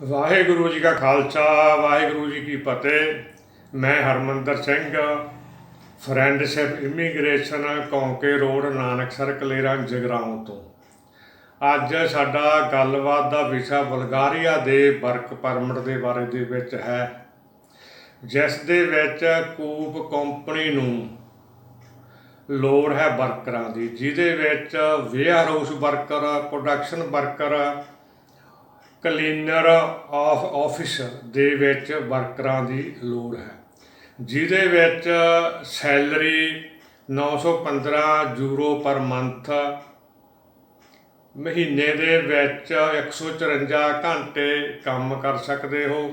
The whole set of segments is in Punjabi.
ਵਾਹਿਗੁਰੂ ਜੀ ਕਾ ਖਾਲਸਾ, ਵਾਹਿਗੁਰੂ ਜੀ ਕੀ ਫਤਿਹ। ਮੈਂ Harmandar Singh friendship immigration, Kaunke road, Nanaksar, Kaleran, Jagraon ਤੋਂ। ਅੱਜ ਸਾਡਾ ਗੱਲਬਾਤ ਦਾ ਵਿਸ਼ਾ ਬਲਗਾਰੀਆ ਦੇ ਵਰਕ ਪਰਮਿਟ ਦੇ ਬਾਰੇ ਦੇ ਵਿੱਚ ਹੈ, ਜਿਸ ਦੇ ਵਿੱਚ ਕੂਪ ਕੰਪਨੀ ਨੂੰ ਲੋੜ ਹੈ ਵਰਕਰਾਂ ਦੀ, ਜਿਹਦੇ ਵਿੱਚ warehouse worker production worker cleaner of office ਦੇ ਵਿੱਚ ਵਰਕਰਾਂ ਦੀ ਲੋੜ ਹੈ, ਜਿਹਦੇ ਵਿੱਚ ਸੈਲਰੀ 915 ਯੂਰੋ ਪਰ ਮੰਥ, ਮਹੀਨੇ ਦੇ ਵਿੱਚ 154 ਘੰਟੇ ਕੰਮ ਕਰ ਸਕਦੇ ਹੋ।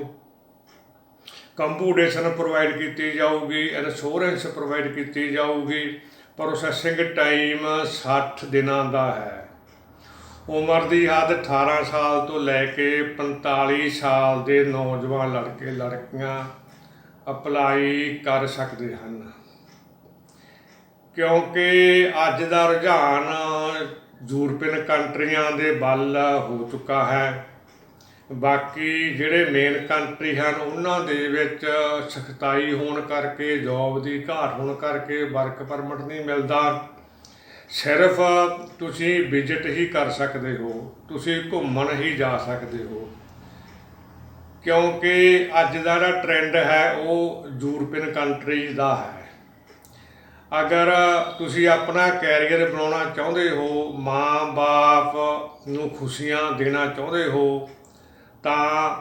ਕੰਪੂਟੇਸ਼ਨ ਪ੍ਰੋਵਾਈਡ ਕੀਤੀ ਜਾਊਗੀ, ਇੰਸ਼ੋਰੈਂਸ ਪ੍ਰੋਵਾਈਡ ਕੀਤੀ ਜਾਊਗੀ, ਪ੍ਰੋਸੈਸਿੰਗ ਟਾਈਮ 60 ਦਿਨਾਂ ਦਾ ਹੈ। ਉਮਰ ਦੀ ਹੱਦ 18 ਸਾਲ ਤੋਂ ਲੈ ਕੇ 45 ਸਾਲ ਦੇ ਨੌਜਵਾਨ ਲੜਕੇ, ਲੜਕੀਆਂ ਅਪਲਾਈ ਕਰ ਸਕਦੇ ਹਨ। ਕਿਉਂਕਿ ਅੱਜ ਦਾ ਰੁਝਾਨ ਯੂਰਪੀਅਨ ਕੰਟਰੀਆਂ ਦੇ ਵੱਲ ਹੋ ਚੁੱਕਾ ਹੈ। ਬਾਕੀ ਜਿਹੜੇ ਮੇਨ ਕੰਟਰੀ ਹਨ, ਉਹਨਾਂ ਦੇ ਵਿੱਚ ਸਖਤਾਈ ਹੋਣ ਕਰਕੇ ਜੌਬ ਦੀ ਘਾਟ ਹੋਣ ਕਰਕੇ ਵਰਕ ਪਰਮਿਟ ਨਹੀਂ ਮਿਲਦਾ। ਸਿਰਫ ਤੁਸੀਂ ਵਿਜ਼ਿਟ ਹੀ ਕਰ ਸਕਦੇ ਹੋ, ਤੁਸੀਂ ਘੁੰਮਣ ਹੀ ਜਾ ਸਕਦੇ ਹੋ। ਕਿਉਂਕਿ ਅੱਜ ਦਾ ਜਿਹੜਾ ਟ੍ਰੈਂਡ ਹੈ, ਉਹ ਯੂਰਪੀਅਨ ਕੰਟਰੀਜ਼ ਦਾ ਹੈ। ਅਗਰ ਤੁਸੀਂ ਆਪਣਾ ਕੈਰੀਅਰ ਬਣਾਉਣਾ ਚਾਹੁੰਦੇ ਹੋ, ਮਾਂ-ਬਾਪ ਨੂੰ ਖੁਸ਼ੀਆਂ ਦੇਣਾ ਚਾਹੁੰਦੇ ਹੋ, ਤਾਂ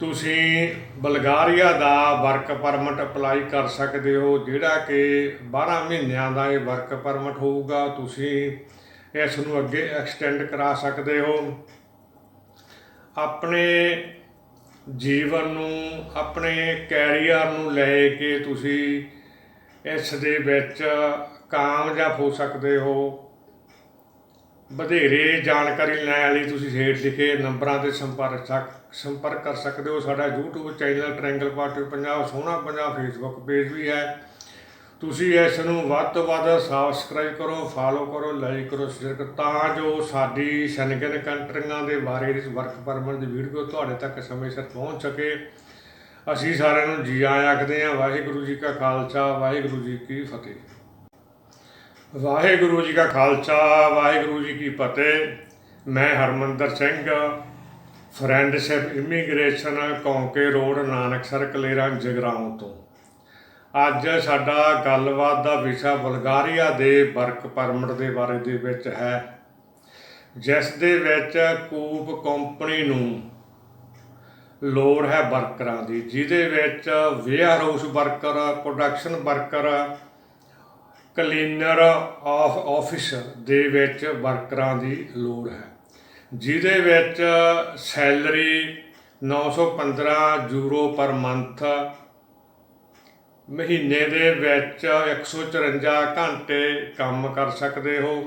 ਤੁਸੀਂ ਬਲਗਾਰੀਆ ਦਾ ਵਰਕ ਪਰਮਿਟ ਅਪਲਾਈ ਕਰ ਸਕਦੇ ਹੋ, ਜਿਹੜਾ ਕਿ 12 ਮਹੀਨਿਆਂ ਦਾ ਇਹ ਵਰਕ ਪਰਮਿਟ ਹੋਊਗਾ। ਤੁਸੀਂ ਇਸ ਨੂੰ ਅੱਗੇ ਐਕਸਟੈਂਡ ਕਰਾ ਸਕਦੇ ਹੋ। ਆਪਣੇ ਜੀਵਨ ਨੂੰ, ਆਪਣੇ ਕੈਰੀਅਰ ਨੂੰ ਲੈ ਕੇ ਤੁਸੀਂ ਇਸ ਦੇ ਵਿੱਚ ਕਾਮਯਾਬ ਹੋ ਸਕਦੇ ਹੋ। ਵਧੇਰੇ ਜਾਣਕਾਰੀ ਲੈਣ ਲਈ ਤੁਸੀਂ ਹੇਠ ਲਿਖੇ ਨੰਬਰਾਂ ਤੇ ਸੰਪਰਕ ਸਕ- ਸੰਪਰਕ ਕਰ ਸਕਦੇ ਹੋ। ਸਾਡਾ YouTube channel triangle party Punjab, ਸੋਹਣਾ ਪੰਜਾਬ ਫੇਸਬੁੱਕ ਪੇਜ ਵੀ ਹੈ। ਤੁਸੀਂ ਇਸ ਨੂੰ ਵੱਧ ਤੋਂ ਵੱਧ ਸਬਸਕ੍ਰਾਈਬ ਕਰੋ ਫਾਲੋ ਕਰੋ ਲਾਈਕ ਕਰੋ ਸ਼ੇਅਰ ਕਰੋ, ਤਾਂ ਜੋ ਸਾਡੀ ਸ਼ਨਗਨ ਕੰਟਰੀਆਂ ਦੇ ਬਾਰੇ ਵਿੱਚ ਵਰਕ ਪਰਮਿਟ ਦੀ ਵੀਡੀਓ ਤੁਹਾਡੇ ਤੱਕ ਸਮੇਂ ਸਿਰ ਪਹੁੰਚ ਸਕੇ। ਅਸੀਂ ਸਾਰਿਆਂ ਨੂੰ ਜੀ ਆਇਆਂ ਆਖਦੇ ਹਾਂ, ਵਾਹਿਗੁਰੂ ਜੀ ਕਾ ਖਾਲਸਾ, ਵਾਹਿਗੁਰੂ ਜੀ ਕੀ ਫਤਿਹ। ਵਾਹਿਗੁਰੂ ਜੀ ਕਾ ਖਾਲਸਾ, ਵਾਹਿਗੁਰੂ ਜੀ ਕੀ ਫਤਿਹ। ਮੈਂ Harmandar Singh, friendship immigration, Kaunke road, Nanaksar, Kaleran, Jagraon ਤੋਂ। ਅੱਜ ਸਾਡਾ ਗੱਲਬਾਤ ਦਾ ਵਿਸ਼ਾ ਬਲਗਾਰੀਆ ਦੇ ਵਰਕ ਪਰਮਿਟ ਦੇ ਬਾਰੇ ਦੇ ਵਿੱਚ ਹੈ, ਜਿਸ ਦੇ ਵਿੱਚ ਕੂਪ ਕੰਪਨੀ ਨੂੰ ਲੋੜ ਹੈ ਵਰਕਰਾਂ ਦੀ, ਜਿਹਦੇ ਵਿੱਚ warehouse worker production worker cleaner of office ਦੇ ਵਿੱਚ ਵਰਕਰਾਂ ਦੀ ਲੋੜ ਹੈ, ਜਿਹਦੇ ਵਿੱਚ ਸੈਲਰੀ 915 ਯੂਰੋ ਪਰ ਮੰਥ, ਮਹੀਨੇ ਦੇ ਵਿੱਚ 154 ਘੰਟੇ ਕੰਮ ਕਰ ਸਕਦੇ ਹੋ।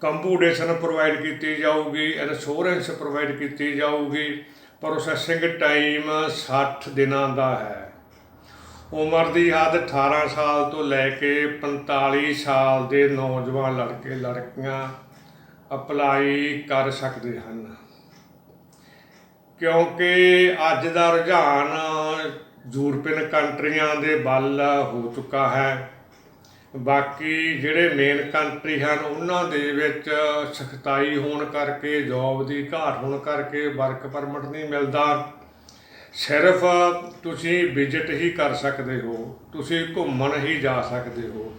ਕੰਪੂਟੇਸ਼ਨ ਪ੍ਰੋਵਾਈਡ ਕੀਤੀ ਜਾਊਗੀ, ਇੰਸ਼ੋਰੈਂਸ ਪ੍ਰੋਵਾਈਡ ਕੀਤੀ ਜਾਊਗੀ, ਪ੍ਰੋਸੈਸਿੰਗ ਟਾਈਮ 60 ਦਿਨਾਂ ਦਾ ਹੈ। ਉਮਰ ਦੀ ਹੱਦ 18 ਸਾਲ ਤੋਂ ਲੈ ਕੇ 45 ਸਾਲ ਦੇ ਨੌਜਵਾਨ ਲੜਕੇ, ਲੜਕੀਆਂ ਅਪਲਾਈ ਕਰ ਸਕਦੇ ਹਨ। ਕਿਉਂਕਿ ਅੱਜ ਦਾ ਰੁਝਾਨ ਯੂਰਪੀਅਨ ਕੰਟਰੀਆਂ ਦੇ ਵੱਲ ਹੋ ਚੁੱਕਾ ਹੈ। ਬਾਕੀ ਜਿਹੜੇ ਮੇਨ ਕੰਟਰੀ ਹਨ, ਉਹਨਾਂ ਦੇ ਵਿੱਚ ਸਖਤਾਈ ਹੋਣ ਕਰਕੇ ਜੌਬ ਦੀ ਘਾਟ ਹੋਣ ਕਰਕੇ ਵਰਕ ਪਰਮਿਟ ਨਹੀਂ ਮਿਲਦਾ। ਸਿਰਫ ਤੁਸੀਂ ਵਿਜ਼ਿਟ ਹੀ ਕਰ ਸਕਦੇ ਹੋ, ਤੁਸੀਂ ਘੁੰਮਣ ਹੀ ਜਾ ਸਕਦੇ ਹੋ।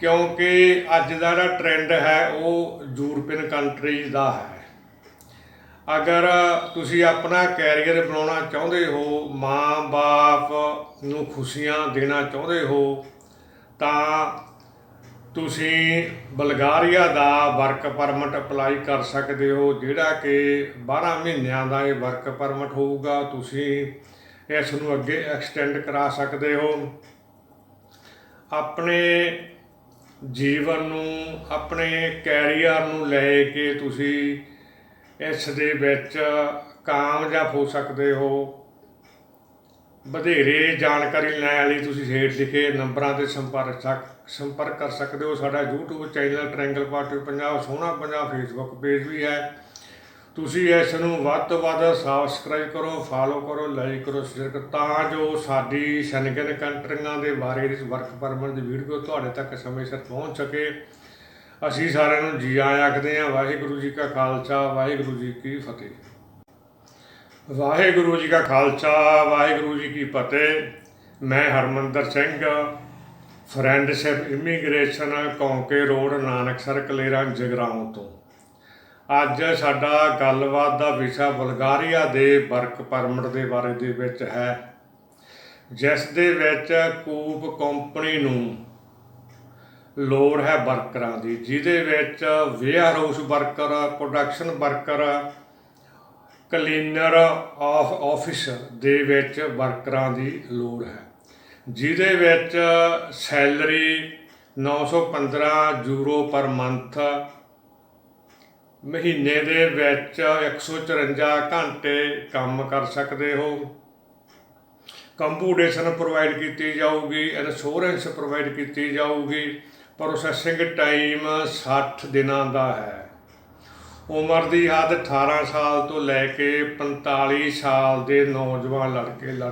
ਕਿਉਂਕਿ ਅੱਜ ਦਾ ਜਿਹੜਾ ਟ੍ਰੈਂਡ ਹੈ, ਉਹ ਯੂਰਪੀਅਨ ਕੰਟਰੀਜ਼ ਦਾ ਹੈ। ਅਗਰ ਤੁਸੀਂ ਆਪਣਾ ਕੈਰੀਅਰ ਬਣਾਉਣਾ ਚਾਹੁੰਦੇ ਹੋ, ਮਾਂ-ਬਾਪ ਨੂੰ ਖੁਸ਼ੀਆਂ ਦੇਣਾ ਚਾਹੁੰਦੇ ਹੋ, ਤਾਂ ਤੁਸੀਂ ਬਲਗਾਰੀਆ ਦਾ ਵਰਕ ਪਰਮਿਟ ਅਪਲਾਈ ਕਰ ਸਕਦੇ ਹੋ, ਜਿਹੜਾ ਕਿ 12 ਮਹੀਨਿਆਂ ਦਾ ਇਹ ਵਰਕ ਪਰਮਿਟ ਹੋਊਗਾ। ਤੁਸੀਂ ਇਸ ਨੂੰ ਅੱਗੇ ਐਕਸਟੈਂਡ ਕਰਾ ਸਕਦੇ ਹੋ। ਆਪਣੇ ਜੀਵਨ ਨੂੰ, ਆਪਣੇ ਕੈਰੀਅਰ ਨੂੰ ਲੈ ਕੇ ਤੁਸੀਂ ਇਸ ਦੇ ਵਿੱਚ ਕਾਮਯਾਬ ਹੋ ਸਕਦੇ ਹੋ। ਵਧੇਰੇ ਜਾਣਕਾਰੀ ਲੈਣ ਲਈ ਤੁਸੀਂ ਹੇਠ ਲਿਖੇ ਨੰਬਰਾਂ ਤੇ ਸੰਪਰਕ ਸਕ- ਸੰਪਰਕ ਕਰ ਸਕਦੇ ਹੋ। ਸਾਡਾ YouTube channel triangle party Punjab ਸੋਹਣਾ ਪੰਜਾਬ ਫੇਸਬੁੱਕ ਪੇਜ ਵੀ ਹੈ। ਤੁਸੀਂ ਇਸ ਨੂੰ ਵੱਧ ਤੋਂ ਵੱਧ ਸਬਸਕ੍ਰਾਈਬ ਕਰੋ ਫਾਲੋ ਕਰੋ ਲਾਈਕ ਕਰੋ ਸ਼ੇਅਰ ਕਰੋ, ਤਾਂ ਜੋ ਸਾਡੀ ਸ਼ਨਗਨ ਕੰਟਰੀਆਂ ਦੇ ਬਾਰੇ ਵਿੱਚ ਵਰਕ ਪਰਮਿਟ ਦੀ ਵੀਡੀਓ ਤੁਹਾਡੇ ਤੱਕ ਸਮੇਂ ਸਿਰ ਪਹੁੰਚ ਸਕੇ। ਅਸੀਂ ਸਾਰਿਆਂ ਨੂੰ ਜੀ ਆਇਆਂ ਆਖਦੇ ਹਾਂ, ਵਾਹਿਗੁਰੂ ਜੀ ਕਾ ਖਾਲਸਾ, ਵਾਹਿਗੁਰੂ ਜੀ ਕੀ ਫਤਿਹ। ਵਾਹਿਗੁਰੂ ਜੀ ਕਾ ਖਾਲਸਾ, ਵਾਹਿਗੁਰੂ ਜੀ ਕੀ ਫਤਿਹ। ਮੈਂ Harmandar Singh, friendship immigration Kaunke road, Nanaksar, Kaleran, Jagraon ਤੋਂ। ਅੱਜ ਸਾਡਾ ਗੱਲਬਾਤ ਦਾ ਵਿਸ਼ਾ ਬਲਗਾਰੀਆ ਦੇ ਵਰਕ ਪਰਮਿਟ ਦੇ ਬਾਰੇ ਦੇ ਵਿੱਚ ਹੈ, ਜਿਸ ਦੇ ਵਿੱਚ ਕੂਪ ਕੰਪਨੀ ਨੂੰ ਲੋੜ ਹੈ ਵਰਕਰਾਂ ਦੀ, ਜਿਹਦੇ ਵਿੱਚ warehouse worker, production worker cleaner of office ਦੇ ਵਿੱਚ ਵਰਕਰਾਂ ਦੀ ਲੋੜ ਹੈ, ਜਿਹਦੇ ਵਿੱਚ ਸੈਲਰੀ 915 ਯੂਰੋ ਪਰ ਮੰਥ, ਮਹੀਨੇ ਦੇ ਵਿੱਚ 154 ਘੰਟੇ ਕੰਮ ਕਰ ਸਕਦੇ ਹੋ। ਕੰਪੂਟੇਸ਼ਨ ਪ੍ਰੋਵਾਈਡ ਕੀਤੀ ਜਾਊਗੀ, ਇੰਸ਼ੋਰੈਂਸ ਪ੍ਰੋਵਾਈਡ ਕੀਤੀ ਜਾਊਗੀ, ਪ੍ਰੋਸੈਸਿੰਗ ਟਾਈਮ 60 ਦਿਨਾਂ ਦਾ ਹੈ। ਉਮਰ ਦੀ ਹੱਦ 18 ਸਾਲ ਤੋਂ ਲੈ ਕੇ 45 ਸਾਲ ਦੇ ਨੌਜਵਾਨ ਲੜਕੇ ਲੜਕੀਆਂ